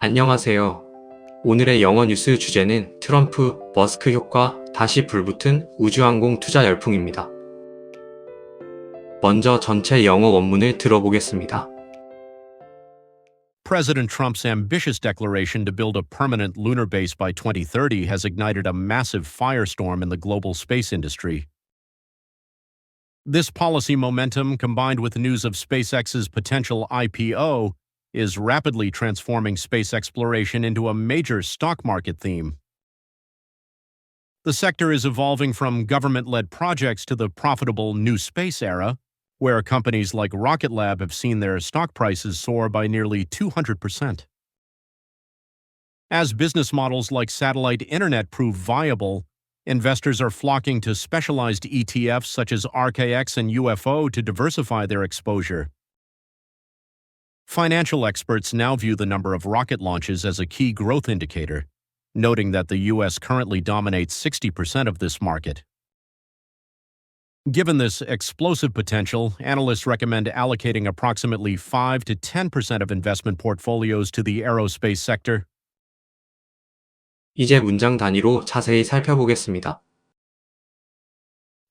안녕하세요. 오늘의 영어 뉴스 주제는 트럼프, 머스크 효과, 다시 불붙은 우주항공 투자 열풍입니다. 먼저 전체 영어 원문을 들어보겠습니다. President Trump's ambitious declaration to build a permanent lunar base by 2030 has ignited a massive firestorm in the global space industry. This policy momentum, combined with news of SpaceX's potential IPO, is rapidly transforming space exploration into a major stock market theme. The sector is evolving from government led projects to the profitable new space era, where companies like Rocket Lab have seen their stock prices soar by nearly 200%. As business models like satellite internet prove viable, investors are flocking to specialized ETFs such as RKX and UFO to diversify their exposure. Financial experts now view the number of rocket launches as a key growth indicator, noting that the U.S. currently dominates 60% of this market. Given this explosive potential, analysts recommend allocating approximately 5 to 10% of investment portfolios to the aerospace sector. 이제 문장 단위로 자세히 살펴보겠습니다.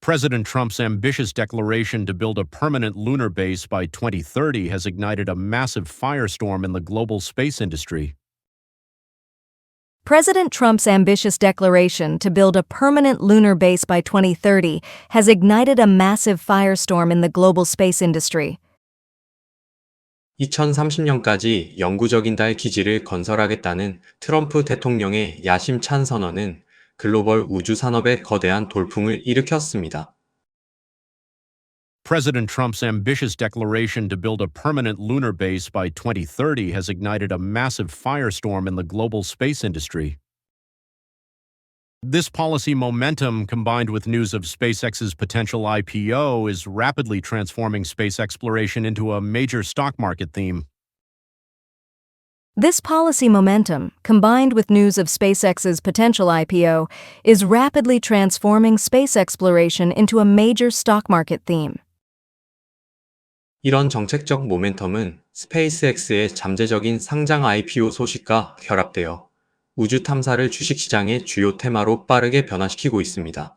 President Trump's ambitious declaration to build a permanent lunar base by 2030 has ignited a massive firestorm in the global space industry. President Trump's ambitious declaration to build a permanent lunar base by 2030 has ignited a massive firestorm in the global space industry. 2030년까지 영구적인 달 기지를 건설하겠다는 트럼프 대통령의 야심찬 선언은 글로벌 우주 산업에 거대한 돌풍을 일으켰습니다. President Trump's ambitious declaration to build a permanent lunar base by 2030 has ignited a massive firestorm in the global space industry. This policy momentum, combined with news of SpaceX's potential IPO, is rapidly transforming space exploration into a major stock market theme. This policy momentum, combined with news of SpaceX's potential IPO, is rapidly transforming space exploration into a major stock market theme. 이런 정책적 모멘텀은 스페이스X의 잠재적인 상장 IPO 소식과 결합되어 우주 탐사를 주식시장의 주요 테마로 빠르게 변화시키고 있습니다.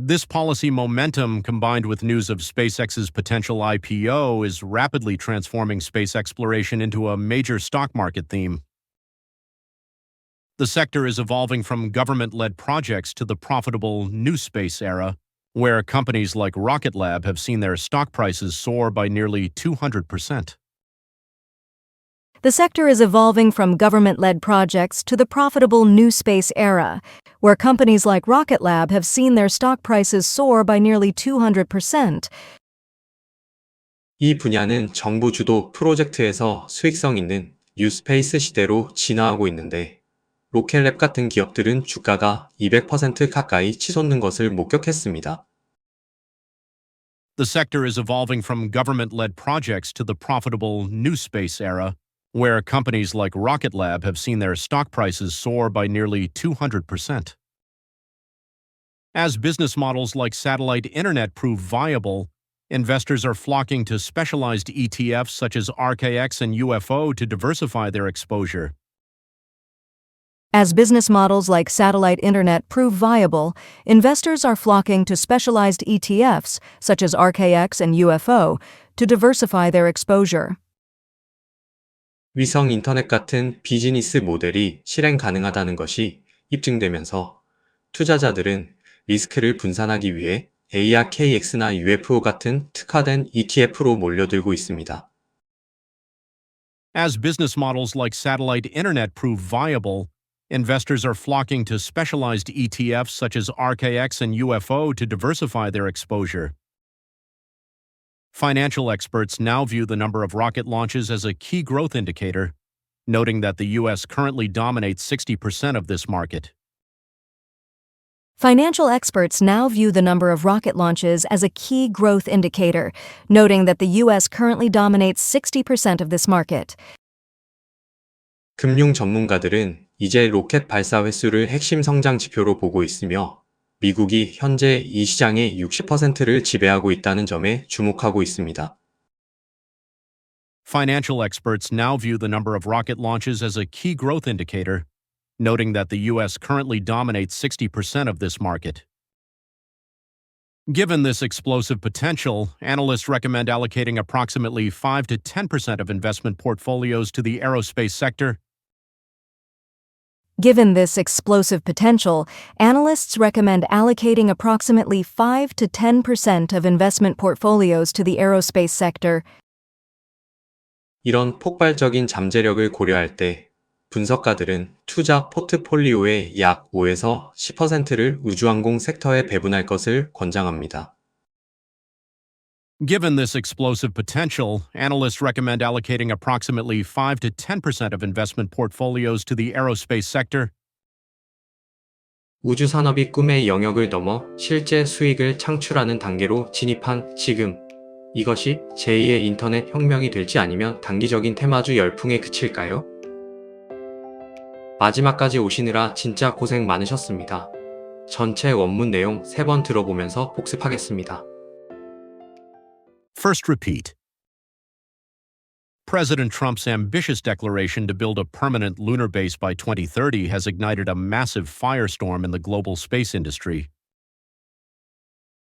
This policy momentum, combined with news of SpaceX's potential IPO, is rapidly transforming space exploration into a major stock market theme. The sector is evolving from government led projects to the profitable new space era, where companies like Rocket Lab have seen their stock prices soar by nearly 200%. The sector is evolving from government led projects to the profitable new space era, where companies like Rocket Lab have seen their stock prices soar by nearly 200%. 이 분야는 정부 주도 프로젝트에서 수익성 있는 뉴스페이스 시대로 진화하고 있는데 로켓랩 같은 기업들은 주가가 200% 가까이 치솟는 것을 목격했습니다. The sector is evolving from government led projects to the profitable new space era, where companies like Rocket Lab have seen their stock prices soar by nearly 200%. As business models like satellite internet prove viable, investors are flocking to specialized ETFs such as RKX and UFO to diversify their exposure. As business models like satellite internet prove viable, investors are flocking to specialized ETFs, such as RKX and UFO, to diversify their exposure. 위성 인터넷 같은 비즈니스 모델이 실행 가능하다는 것이 입증되면서 투자자들은 리스크를 분산하기 위해 ARKX나 UFO 같은 특화된 ETF로 몰려들고 있습니다. As business models like satellite internet prove viable, investors are flocking to specialized ETFs such as RKX and UFO to diversify their exposure. Financial experts now view the number of rocket launches as a key growth indicator, noting that the U.S. currently dominates 60% of this market. Financial experts now view the number of rocket launches as a key growth indicator, noting that the U.S. currently dominates 60% of this market. 금융 전문가들은 이제 로켓 발사 횟수를 핵심 성장 지표로 보고 있으며 미국이 현재 이 시장의 60%를 지배하고 있다는 점에 주목하고 있습니다. Financial experts now view the number of rocket launches as a key growth indicator, noting that the U.S. currently dominates 60% of this market. Given this explosive potential, analysts recommend allocating approximately 5 to 10% of investment portfolios to the aerospace sector Given this explosive potential, analysts recommend allocating approximately 5 to 10% of investment portfolios to the aerospace sector. 이런 폭발적인 잠재력을 고려할 때 분석가들은 투자 포트폴리오의 약 5에서 10%를 우주항공 섹터에 배분할 것을 권장합니다. Given this explosive potential, analysts recommend allocating approximately 5 to 10% of investment portfolios to the aerospace sector 우주 산업이 꿈의 영역을 넘어 실제 수익을 창출하는 단계로 진입한 지금 이것이 제2의 인터넷 혁명이 될지 아니면 단기적인 테마주 열풍에 그칠까요? 마지막까지 오시느라 진짜 고생 많으셨습니다. 전체 원문 내용 3번 들어보면서 복습하겠습니다. First repeat. President Trump's ambitious declaration to build a permanent lunar base by 2030 has ignited a massive firestorm in the global space industry.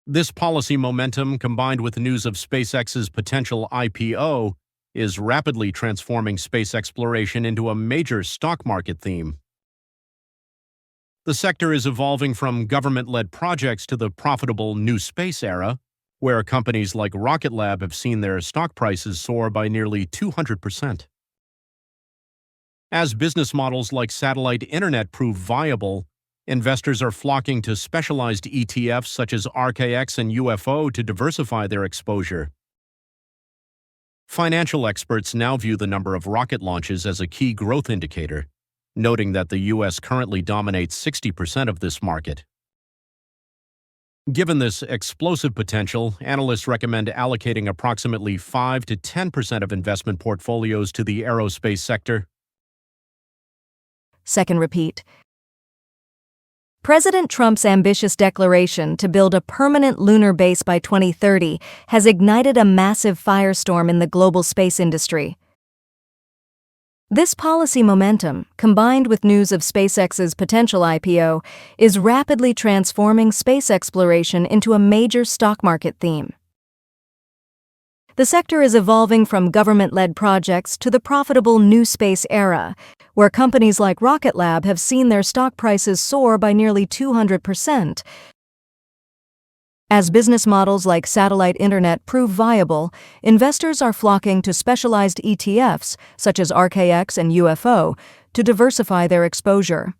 This policy momentum, combined with news of SpaceX's potential IPO, is rapidly transforming space exploration into a major stock market theme. The sector is evolving from government led projects to the profitable new space era, where companies like Rocket Lab have seen their stock prices soar by nearly 200%. As business models like satellite internet prove viable, investors are flocking to specialized ETFs such as RKX and UFO to diversify their exposure. Financial experts now view the number of rocket launches as a key growth indicator, noting that the U.S. currently dominates 60% of this market. Given this explosive potential, analysts recommend allocating approximately 5 to 10% of investment portfolios to the aerospace sector. Second repeat. President Trump's ambitious declaration to build a permanent lunar base by 2030 has ignited a massive firestorm in the global space industry. This policy momentum, combined with news of SpaceX's potential IPO, is rapidly transforming space exploration into a major stock market theme. The sector is evolving from government led projects to the profitable new space era, where companies like Rocket Lab have seen their stock prices soar by nearly 200%. As business models like satellite internet prove viable, investors are flocking to specialized ETFs, such as RKX and UFO, to diversify their exposure.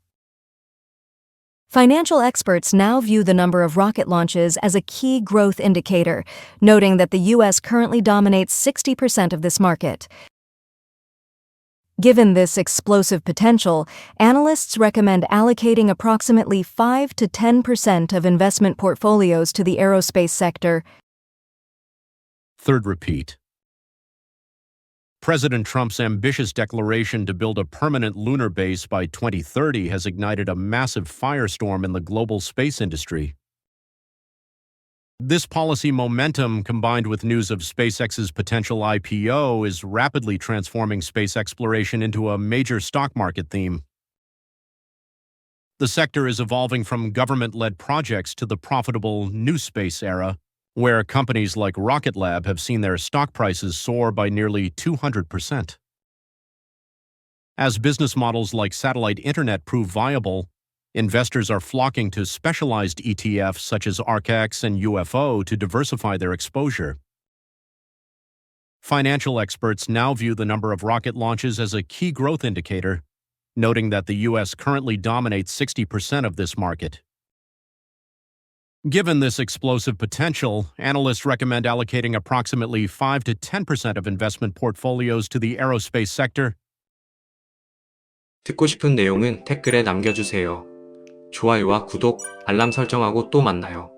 Financial experts now view the number of rocket launches as a key growth indicator, noting that the U.S. currently dominates 60% of this market. Given this explosive potential, analysts recommend allocating approximately 5 to 10% of investment portfolios to the aerospace sector. Third repeat. President Trump's ambitious declaration to build a permanent lunar base by 2030 has ignited a massive firestorm in the global space industry. This policy momentum, combined with news of SpaceX's potential IPO, is rapidly transforming space exploration into a major stock market theme. The sector is evolving from government led projects to the profitable new space era, where companies like Rocket Lab have seen their stock prices soar by nearly 200%. As business models like satellite internet prove viable, investors are flocking to specialized ETFs such as ARKX and UFO to diversify their exposure. Financial experts now view the number of rocket launches as a key growth indicator, noting that the U.S. currently dominates 60% of this market. Given this explosive potential, analysts recommend allocating approximately 5 to 10% of investment portfolios to the aerospace sector 듣고 싶은 내용은 댓글에 남겨주세요. 좋아요와 구독, 알람 설정하고 또 만나요.